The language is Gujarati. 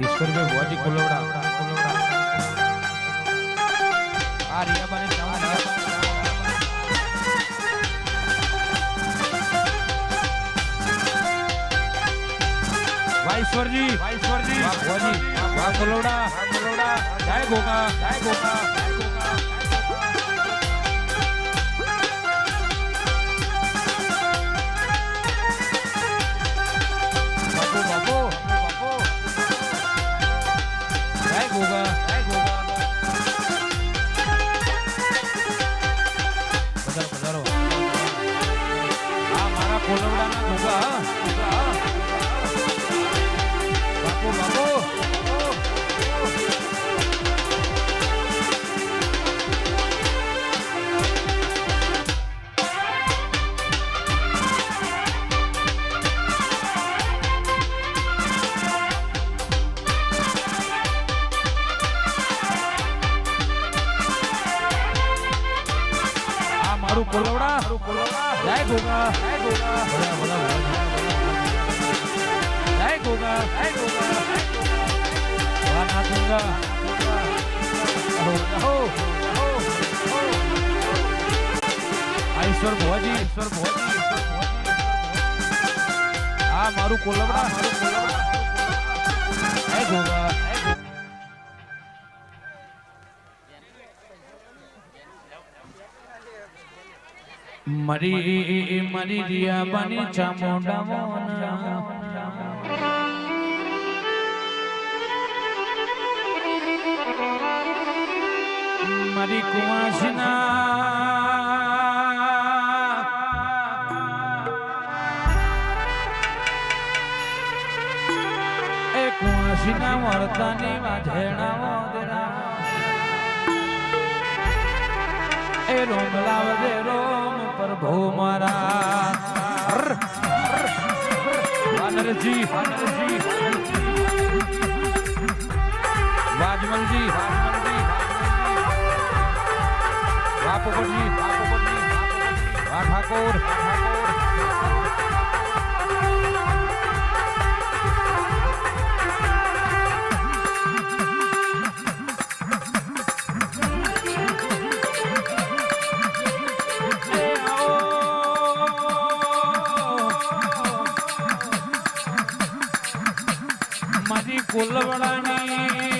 ઈશ્વરભાઈ ભુવાજી કોલવડા. આ રિયાબાની ચાવડા વાઈશ્વરજી વાઈશ્વરજી કોલવડા. જય ગોગા જય ગોગા. જય ગોગા. કોલવડાના ગોગા મારું કોલવડા જય ગોગા. જય ગોગા. જય ગોગા જય ગોગા વાહ નાથુંગા રહો રહો રહો આ ઈશ્વર ભુવાજી. આ મારું કોલવડા મારું કોલવડા જય ગોગા. મરી મરી રિયા બની ચામુંડા મોના મરી કુવાસના. એ કુવાસના વર્તાની વાઢેણા મોદરા એ રોમલા વધે રોમ પ્રભુ મારા. વાનરજી વાનરજી. વાજમલજી વાજમલજી. વાહ પોપટજી વાહ ઠાકોર ઠાકોર. આવો મારી કુલવડાની